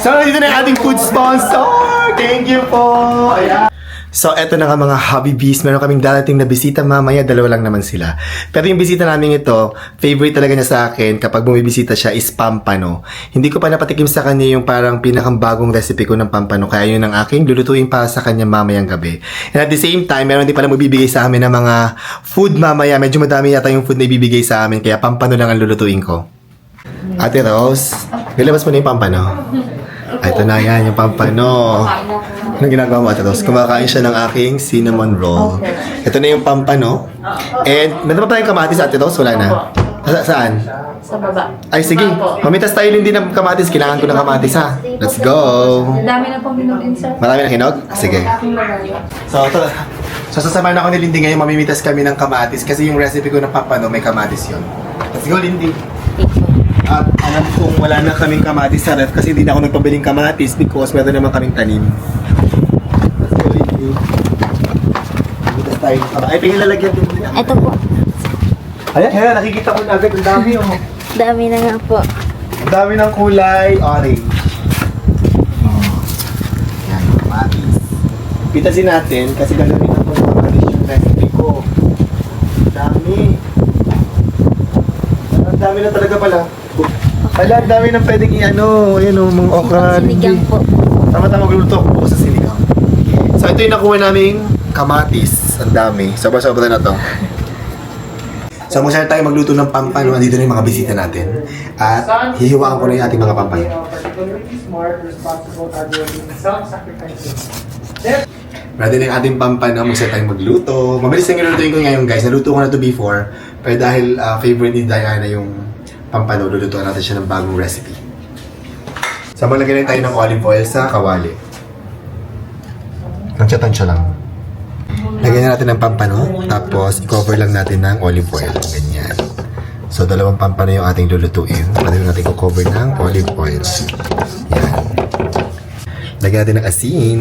So, dito na ating food sponsor. Thank you po. Ayan. So, eto na nga mga hobby bees. Meron kaming darating na bisita mamaya. Dalawa lang naman sila. Pero yung bisita namin ito, favorite talaga niya sa akin kapag bumibisita siya is pampano. Hindi ko pa napatikim sa kanya yung parang pinakang bagong recipe ko ng pampano. Kaya yun ang aking lulutuin para sa kanya mamayang gabi. And at the same time, meron din pala magbibigay sa amin ng mga food mamaya. Medyo madami yata yung food na ibibigay sa amin. Kaya pampano lang ang lulutuin ko. Ate Rose, nilabas mo na yung pampano? Ay, ito na yan, yung pampano. Ano ginagawa mo, Ate Rose? Kumakain siya ng aking cinnamon roll. Ito na yung pampano. And, meron pa tayong kamatis, Ate Rose? Wala na. Sa- saan? Sa baba. Ay, sige. Mamitas tayo din ng kamatis. Kailangan ko ng kamatis, ha? Let's go! Ang dami na pong binulin sa Marami na hinog? Sige. So, ito. So, sasamahan ako ni Lindy ngayon. Mamimitas kami ng kamatis. Kasi yung recipe ko ng pampano, may kamatis yun. Let's go, Lindy. At alam kong wala na kaming kamatis sa ref kasi hindi na ako nagpabiling kamatis because meron naman kaming tanim. Go, Lindy. Mamimitas tayo ng kamatis. Ay, tingin lalagyan din niya. Ito po. Ayan, ayan, nakikita ko na agad. Ang dami, oh. Dami na nga po. Ang dami ng kulay orange. Oh. Yan, kamatis. Pitasin natin kasi gagamitan ko ng kamatis yung recipe ko. Ang dami. Ang dami na talaga pala. Ala, ang dami na pwedeng i-ano. Ayan o, mga okra. Sinigang po. Tama-tama magluluto ako po sa sinigang. So, ito yung nakuha naming kamatis. Ang dami. Sobra-sobra na to. So, masyado tayo magluto ng pampano. Andito na yung mga bisita natin. At hihiwaan ko na yung ating mga self-sacrificing. Ready na yung ating pampano. Masyado tayong magluto. Mabilis lang yung lutuin ko ngayon, guys. Naluto ko na to before. Pero dahil ah, favorite ni Diana yung pampano, lulutuan natin siya ng bagong recipe. So, maglagay na tayo ng olive oil sa kawali. Tansya-tansya lang. Lagyan na natin ng pampano, tapos i-cover lang natin ng olive oil. Ganyan. So, dalawang pampano yung ating lulutuin. Pwede natin i-cover ng olive oil. Yan. Lagyan natin ng asin.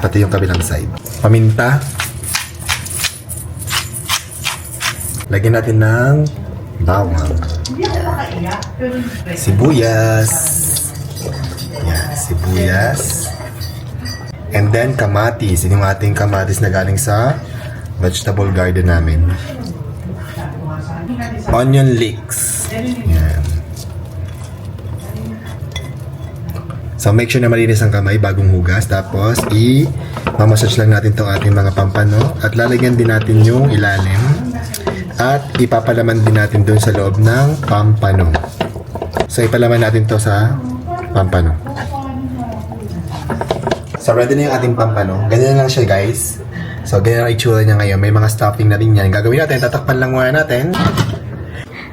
Pati yung kabilang side. Paminta. Lagyan natin ng bawang. Sibuyas. Yan, sibuyas. And then, kamatis. Yun yung ating kamatis na galing sa vegetable garden namin. Onion leeks. Yan. So, make sure na malinis ang kamay bagong hugas. Tapos, i-massage lang natin itong ating mga pampano. At lalagyan din natin yung ilalim. At ipapalaman din natin doon sa loob ng pampano. So, ipalaman natin to sa pampano. So, ready na yung ating pampano. Ganyan lang siya, guys. So, ganyan ang itsura niya ngayon. May mga stuffing na rin yan. Gagawin natin, tatakpan lang muna natin.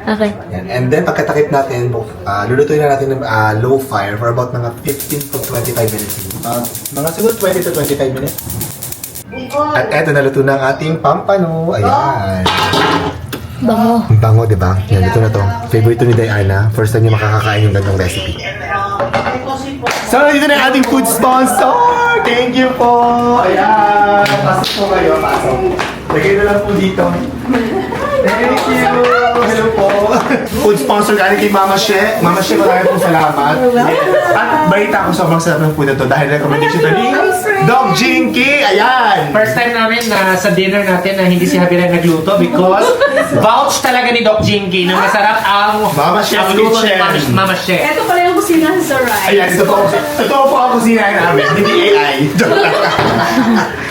Okay. Yan. And then, pagkatakip natin, uh, lulutuin na natin ng ah, low fire for about mga 15 to 25 minutes. Uh, mga siguro 20 to 25 minutes. At eto, naluto na ang ating pampano. Ayan. Bango. Ang bango, di ba? Yan, ito na to. Favorite to ni Diana. First time niya makakakain yung ganong recipe. So, dito na yung ating food sponsor! Thank you po! Ayan! Pasok po kayo, pasok. Lagay na lang po dito. Thank you! Hello po! Food sponsor galing kay Mama She. Mama She, maraming pong salamat. At balita ko sobrang sarap ng food na to dahil recommendation to ni Doc Jinky! Ayan! First time namin na sa dinner natin na hindi si Javier nagluto because vouch talaga ni Doc Jinky na masarap ang Mama Chef's ang luto ni Kitchen. Mama, Mama Chef. Ito pala yung kusina sa right. Ayan, totoo, totoo po ang kusina namin, hindi AI.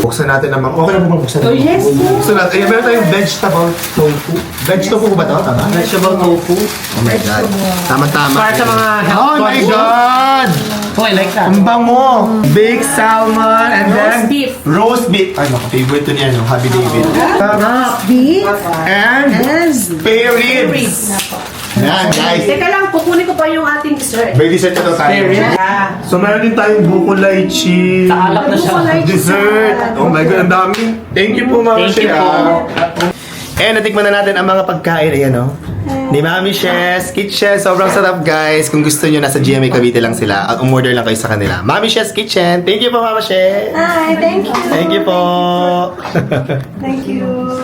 Buksan natin naman. Okay na po buksan Oh, yes, po. Buksan natin. Ayan, meron tayong vegetable tofu. Vegetable ba ito? Tama? Vegetable tofu. Oh my God. Tama-tama. Para sa mga health Oh my conscious. God! Oh, I like that. Ang bango! Baked salmon and then... Roast beef. Roast beef. Ay, naku, favorite to niya, no? Happy David. Sarap. Beef. And spare ribs. Yan, guys. Teka lang, kukunin ko pa yung ating dessert. May dessert na to tayo. Ribs. So, meron din tayong buko lychee. Sa alak na siya. Dessert. Oh my God, ang dami. Thank you po, Mama Thank you Shea. po. Eh, natikman na natin ang mga pagkain. Ayan, oh. Ni Mami Shes, Kitchen. Sobrang sarap, guys. Kung gusto nyo, nasa GMA Cavite lang sila. At umorder lang kayo sa kanila. Mami Shes Kitchen. Thank you po, Mama Shes. Hi, thank you. Thank you po. Thank you.